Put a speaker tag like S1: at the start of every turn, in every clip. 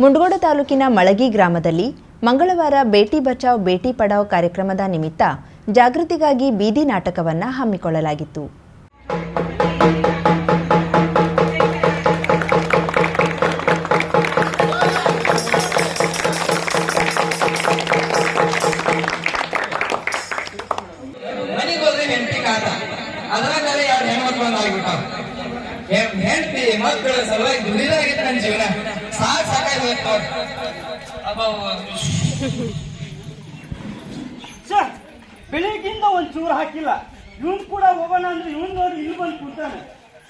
S1: ಮುಂಡಗೋಡ ತಾಲೂಕಿನ ಮಳಗಿ ಗ್ರಾಮದಲ್ಲಿ ಮಂಗಳವಾರ ಬೇಟಿ ಬಚಾವ್, ಬೇಟಿ ಪಡಾವ್ ಕಾರ್ಯಕ್ರಮದ ನಿಮಿತ್ತ ಜಾಗೃತಿಗಾಗಿ ಬೀದಿ ನಾಟಕವನ್ನು ಹಮ್ಮಿಕೊಳ್ಳಲಾಗಿತ್ತು.
S2: ಮಕ್ಕಳ ಸಲುವಾಗಿ ದುಡಿದಾಗಿತ್ತು ನನ್ನ ಜೀವನ.
S3: ಛೆ, ಬೆಳಿಗ್ಗಿಂದ ಒಂದ್ ಚೂರು ಹಾಕಿಲ್ಲ. ಇವನ್ ಕೂಡ ಹೋಗೋಣ ಅಂದ್ರೆ ಇವನ್ ನೋಡಿ ಇಲ್ಲಿ ಬಂದು ಕೂತಾನೆ.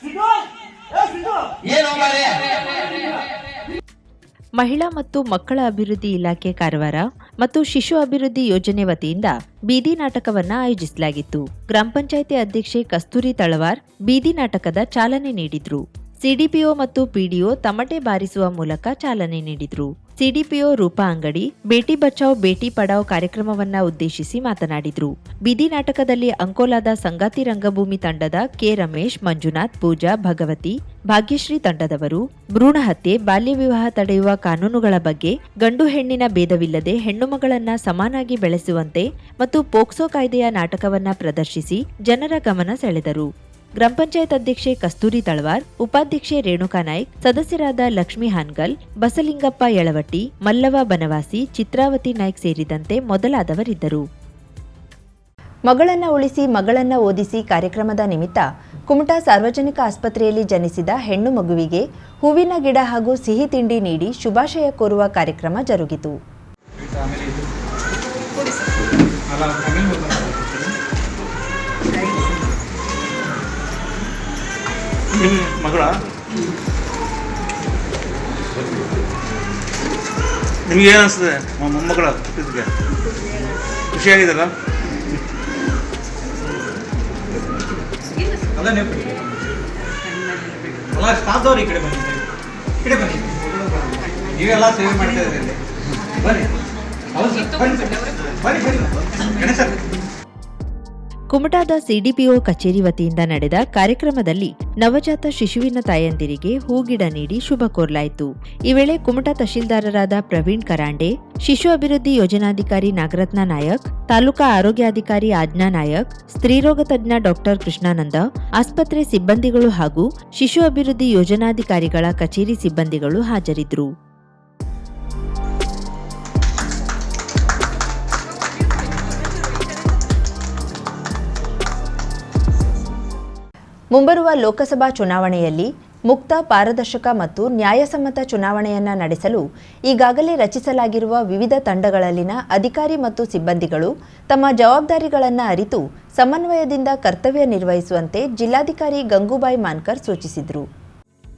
S3: ಸಿದ್ದು? ಏ ಸಿದ್ದು?
S2: ಏನು
S1: ಮಹಿಳಾ ಮತ್ತು ಮಕ್ಕಳ ಅಭಿವೃದ್ಧಿ ಇಲಾಖೆ ಕಾರವಾರ ಮತ್ತು ಶಿಶು ಅಭಿವೃದ್ಧಿ ಯೋಜನೆ ವತಿಯಿಂದ ಬೀದಿ ನಾಟಕವನ್ನ ಆಯೋಜಿಸಲಾಗಿತ್ತು. ಗ್ರಾಮ ಪಂಚಾಯಿತಿ ಅಧ್ಯಕ್ಷೆ ಕಸ್ತೂರಿ ತಳವಾರ್ ಬೀದಿ ನಾಟಕದ ಚಾಲನೆ ನೀಡಿದ್ರು. ಸಿಡಿಪಿಒ ಮತ್ತು ಪಿಡಿಒ ತಮಟೆ ಬಾರಿಸುವ ಮೂಲಕ ಚಾಲನೆ ನೀಡಿದರು. ಸಿಡಿಪಿಒ ರೂಪಾ ಅಂಗಡಿ, ಬೇಟಿ ಬಚಾವ್, ಬೇಟಿ ಪಡಾವ್ ಕಾರ್ಯಕ್ರಮವನ್ನ ಉದ್ದೇಶಿಸಿ ಮಾತನಾಡಿದರು. ಬಿದಿ ನಾಟಕದಲ್ಲಿ ಅಂಕೋಲಾದ ಸಂಗಾತಿ ರಂಗಭೂಮಿ ತಂಡದ ಕೆ ರಮೇಶ್, ಮಂಜುನಾಥ್, ಪೂಜಾ, ಭಗವತಿ, ಭಾಗ್ಯಶ್ರೀ ತಂಡದವರು, ಭ್ರೂಣ ಹತ್ಯೆ, ಬಾಲ್ಯ ವಿವಾಹ ತಡೆಯುವ ಕಾನೂನುಗಳ ಬಗ್ಗೆ, ಗಂಡು ಹೆಣ್ಣಿನ ಭೇದವಿಲ್ಲದೆ ಹೆಣ್ಣುಮಗಳನ್ನ ಸಮಾನಾಗಿ ಬೆಳೆಸುವಂತೆ ಮತ್ತು ಪೋಕ್ಸೋ ಕಾಯ್ದೆಯ ನಾಟಕವನ್ನ ಪ್ರದರ್ಶಿಸಿ ಜನರ ಗಮನ ಸೆಳೆದರು. ಗ್ರಾಮ ಪಂಚಾಯತ್ ಅಧ್ಯಕ್ಷೆ ಕಸ್ತೂರಿ ತಳವಾರ್ ಉಪಾಧ್ಯಕ್ಷೆ ರೇಣುಕಾ ನಾಯ್ಕ್ ಸದಸ್ಯರಾದ ಲಕ್ಷ್ಮೀ ಹಾನ್ಗಲ್ ಬಸಲಿಂಗಪ್ಪ ಯಳವಟ್ಟಿ ಮಲ್ಲವ ಬನವಾಸಿ ಚಿತ್ರಾವತಿ ನಾಯ್ಕ್ ಸೇರಿದಂತೆ ಮೊದಲಾದವರಿದ್ದರು. ಮಗಳನ್ನ ಉಳಿಸಿ ಮಗಳನ್ನ ಓದಿಸಿ ಕಾರ್ಯಕ್ರಮದ ನಿಮಿತ್ತ ಕುಮಟಾ ಸಾರ್ವಜನಿಕ ಆಸ್ಪತ್ರೆಯಲ್ಲಿ ಜನಿಸಿದ ಹೆಣ್ಣು ಮಗುವಿಗೆ ಹೂವಿನ ಗಿಡ ಹಾಗೂ ಸಿಹಿ ತಿಂಡಿ ನೀಡಿ ಶುಭಾಶಯ ಕೋರುವ ಕಾರ್ಯಕ್ರಮ ಜರುಗಿತು.
S4: ನಿಮ್ಮ ಮಗಳ ನಿಮ್ಗೆ ಏನು ಅನಿಸ್ತದೆ ಮೊಮ್ಮಗಳ ಹುಟ್ಟಿದ್ಗೆ ಖುಷಿಯಾಗಿದಲ್ಲ
S5: ಅಲ್ಲ ಸ್ಟಾಫ್ದವ್ರು ಈ ಕಡೆ ಬನ್ನಿ. ಕಡೆ ಬನ್ನಿ. ನೀವೆಲ್ಲ ಸೇವೆ ಮಾಡ್ತಾ ಇದ್ದೀರಿ ಬನ್ನಿ. ಹೌದು, ಸರ್. ಬನ್ನಿ ಸರ್. ಬನ್ನಿ ಬನ್ನಿ ಗಣೇಶ
S1: ಕುಮಟಾದ ಸಿಡಿಪಿಒ ಕಚೇರಿ ವತಿಯಿಂದ ನಡೆದ ಕಾರ್ಯಕ್ರಮದಲ್ಲಿ ನವಜಾತ ಶಿಶುವಿನ ತಾಯಂದಿರಿಗೆ ಹೂಗಿಡ ನೀಡಿ ಶುಭ ಕೋರಲಾಯಿತು. ಈ ವೇಳೆ ಕುಮಟಾ ತಹಶೀಲ್ದಾರರಾದ ಪ್ರವೀಣ್ ಕರಾಂಡೆ, ಶಿಶು ಅಭಿವೃದ್ಧಿ ಯೋಜನಾಧಿಕಾರಿ ನಾಗರತ್ನ ನಾಯಕ್, ತಾಲೂಕಾ ಆರೋಗ್ಯಾಧಿಕಾರಿ ಆಜ್ಞಾ ನಾಯಕ್, ಸ್ತ್ರೀರೋಗ ತಜ್ಞ ಡಾಕ್ಟರ್ ಕೃಷ್ಣಾನಂದ, ಆಸ್ಪತ್ರೆ ಸಿಬ್ಬಂದಿಗಳು ಹಾಗೂ ಶಿಶು ಅಭಿವೃದ್ಧಿ ಯೋಜನಾಧಿಕಾರಿಗಳ ಕಚೇರಿ ಸಿಬ್ಬಂದಿಗಳು ಹಾಜರಿದ್ದರು. ಮುಂಬರುವ ಲೋಕಸಭಾ ಚುನಾವಣೆಯಲ್ಲಿ ಮುಕ್ತ, ಪಾರದರ್ಶಕ ಮತ್ತು ನ್ಯಾಯಸಮ್ಮತ ಚುನಾವಣೆಯನ್ನ ನಡೆಸಲು ಈಗಾಗಲೇ ರಚಿಸಲಾಗಿರುವ ವಿವಿಧ ತಂಡಗಳಲ್ಲಿನ ಅಧಿಕಾರಿ ಮತ್ತು ಸಿಬ್ಬಂದಿಗಳು ತಮ್ಮ ಜವಾಬ್ದಾರಿಗಳನ್ನು ಅರಿತು ಸಮನ್ವಯದಿಂದ ಕರ್ತವ್ಯ ನಿರ್ವಹಿಸುವಂತೆ ಜಿಲ್ಲಾಧಿಕಾರಿ ಗಂಗೂಬಾಯಿ ಮಾನ್ಕರ್ ಸೂಚಿಸಿದರು.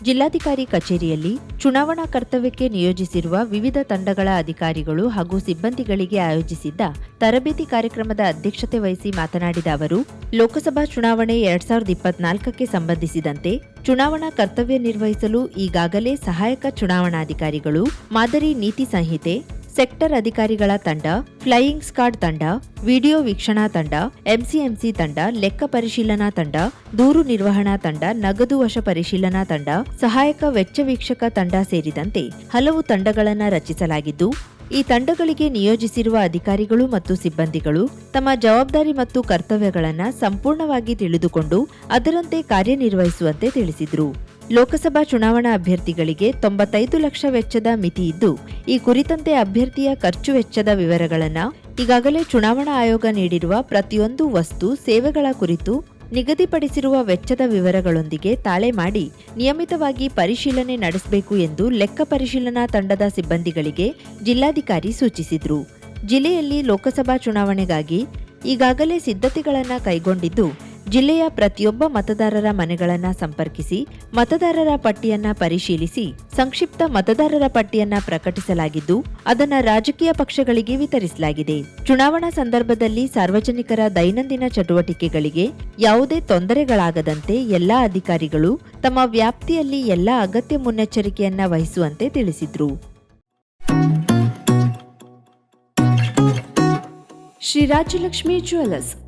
S1: ಜಿಲ್ಲಾಧಿಕಾರಿ ಕಚೇರಿಯಲ್ಲಿ ಚುನಾವಣಾ ಕರ್ತವ್ಯಕ್ಕೆ ನಿಯೋಜಿಸಿರುವ ವಿವಿಧ ತಂಡಗಳ ಅಧಿಕಾರಿಗಳು ಹಾಗೂ ಸಿಬ್ಬಂದಿಗಳಿಗೆ ಆಯೋಜಿಸಿದ್ದ ತರಬೇತಿ ಕಾರ್ಯಕ್ರಮದ ಅಧ್ಯಕ್ಷತೆ ವಹಿಸಿ ಮಾತನಾಡಿದ ಅವರು, ಲೋಕಸಭಾ ಚುನಾವಣೆ ಎರಡ್ ಸಾವಿರದ ಇಪ್ಪತ್ನಾಲ್ಕಕ್ಕೆ ಸಂಬಂಧಿಸಿದಂತೆ ಚುನಾವಣಾ ಕರ್ತವ್ಯ ನಿರ್ವಹಿಸಲು ಈಗಾಗಲೇ ಸಹಾಯಕ ಚುನಾವಣಾಧಿಕಾರಿಗಳು ಮಾದರಿ ನೀತಿ ಸಂಹಿತೆ ಸೆಕ್ಟರ್ ಅಧಿಕಾರಿಗಳ ತಂಡ, ಫ್ಲೈಯಿಂಗ್ ಸ್ಕಾಡ್ ತಂಡ, ವಿಡಿಯೋ ವೀಕ್ಷಣಾ ತಂಡ, ಎಂಸಿಎಂಸಿ ತಂಡ, ಲೆಕ್ಕ ಪರಿಶೀಲನಾ ತಂಡ, ದೂರು ನಿರ್ವಹಣಾ ತಂಡ, ನಗದು ವಶ ಪರಿಶೀಲನಾ ತಂಡ, ಸಹಾಯಕ ವೆಚ್ಚ ವೀಕ್ಷಕ ತಂಡ ಸೇರಿದಂತೆ ಹಲವು ತಂಡಗಳನ್ನು ರಚಿಸಲಾಗಿದ್ದು, ಈ ತಂಡಗಳಿಗೆ ನಿಯೋಜಿಸಿರುವ ಅಧಿಕಾರಿಗಳು ಮತ್ತು ಸಿಬ್ಬಂದಿಗಳು ತಮ್ಮ ಜವಾಬ್ದಾರಿ ಮತ್ತು ಕರ್ತವ್ಯಗಳನ್ನು ಸಂಪೂರ್ಣವಾಗಿ ತಿಳಿದುಕೊಂಡು ಅದರಂತೆ ಕಾರ್ಯನಿರ್ವಹಿಸುವಂತೆ ತಿಳಿಸಿದರು. ಲೋಕಸಭಾ ಚುನಾವಣಾ ಅಭ್ಯರ್ಥಿಗಳಿಗೆ ತೊಂಬತ್ತೈದು ಲಕ್ಷ ವೆಚ್ಚದ ಮಿತಿ ಇದ್ದು, ಈ ಕುರಿತಂತೆ ಅಭ್ಯರ್ಥಿಯ ಖರ್ಚು ವೆಚ್ಚದ ವಿವರಗಳನ್ನು ಈಗಾಗಲೇ ಚುನಾವಣಾ ಆಯೋಗ ನೀಡಿರುವ ಪ್ರತಿಯೊಂದು ವಸ್ತು ಸೇವೆಗಳ ಕುರಿತು ನಿಗದಿಪಡಿಸಿರುವ ವೆಚ್ಚದ ವಿವರಗಳೊಂದಿಗೆ ತಾಳೆ ಮಾಡಿ ನಿಯಮಿತವಾಗಿ ಪರಿಶೀಲನೆ ನಡೆಸಬೇಕು ಎಂದು ಲೆಕ್ಕ ಪರಿಶೀಲನಾ ತಂಡದ ಸಿಬ್ಬಂದಿಗಳಿಗೆ ಜಿಲ್ಲಾಧಿಕಾರಿ ಸೂಚಿಸಿದರು. ಜಿಲ್ಲೆಯಲ್ಲಿ ಲೋಕಸಭಾ ಚುನಾವಣೆಗಾಗಿ ಈಗಾಗಲೇ ಸಿದ್ಧತೆಗಳನ್ನು ಕೈಗೊಂಡಿದ್ದು ಜಿಲ್ಲೆಯ ಪ್ರತಿಯೊಬ್ಬ ಮತದಾರರ ಮನೆಗಳನ್ನ ಸಂಪರ್ಕಿಸಿ, ಮತದಾರರ ಪಟ್ಟಿಯನ್ನ ಪರಿಶೀಲಿಸಿ, ಸಂಕ್ಷಿಪ್ತ ಮತದಾರರ ಪಟ್ಟಿಯನ್ನ ಪ್ರಕಟಿಸಲಾಗಿದ್ದು, ಅದನ್ನು ರಾಜಕೀಯ ಪಕ್ಷಗಳಿಗೆ ವಿತರಿಸಲಾಗಿದೆ. ಚುನಾವಣಾ ಸಂದರ್ಭದಲ್ಲಿ ಸಾರ್ವಜನಿಕರ ದೈನಂದಿನ ಚಟುವಟಿಕೆಗಳಿಗೆ ಯಾವುದೇ ತೊಂದರೆಗಳಾಗದಂತೆ ಎಲ್ಲಾ ಅಧಿಕಾರಿಗಳು ತಮ್ಮ ವ್ಯಾಪ್ತಿಯಲ್ಲಿ ಎಲ್ಲ ಅಗತ್ಯ ಮುನ್ನೆಚ್ಚರಿಕೆಯನ್ನ ವಹಿಸುವಂತೆ ತಿಳಿಸಿದ್ರು.
S6: ಶ್ರೀ ರಾಜಲಕ್ಷ್ಮಿ ಜ್ಯುವೆಲರ್ಸ್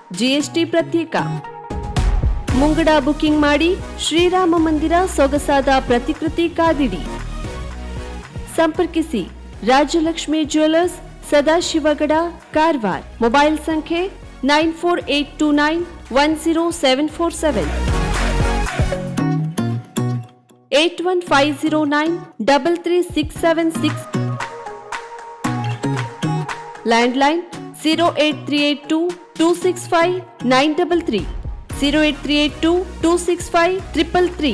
S6: ಜಿಎಸ್ಟಿ ಪ್ರತ್ಯೇಕ. ಮುಂಗಡ ಬುಕಿಂಗ್ ಮಾಡಿ ಶ್ರೀರಾಮ ಮಂದಿರ ಸೊಗಸಾದ ಪ್ರತಿಕೃತಿ ಕಾದಿಡಿ. ಸಂಪರ್ಕಿಸಿ ರಾಜಲಕ್ಷ್ಮಿ ಜ್ಯುವೆಲರ್ಸ್, ಸದಾಶಿವಗಡ, ಕಾರವಾರ್. ಮೊಬೈಲ್ ಸಂಖ್ಯೆ nine four eight two nine one zero seven four seven. Eight one five zero nine double three six seven six. Landline zero eight three eight two two six five nine double three zero eight three eight two two six five triple three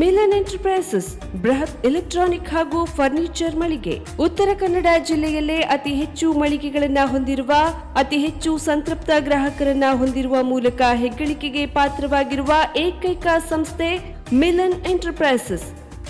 S6: Milan enterprises ಬೃಹತ್ electronic ಹಾಗೂ furniture ಮಳಿಗೆ. ಉತ್ತರ ಕನ್ನಡ ಜಿಲ್ಲೆಯಲ್ಲೇ ಅತಿ ಹೆಚ್ಚು ಮಳಿಗೆಗಳನ್ನ ಹೊಂದಿರುವ, ಅತಿ ಹೆಚ್ಚು ಸಂತೃಪ್ತ ಗ್ರಾಹಕರನ್ನ ಹೊಂದಿರುವ ಮೂಲಕ ಹೆಗ್ಗಳಿಕೆಗೆ ಪಾತ್ರವಾಗಿರುವ ಏಕೈಕ ಸಂಸ್ಥೆ ಮಿಲನ್ ಎಂಟರ್ಪ್ರೈಸಸ್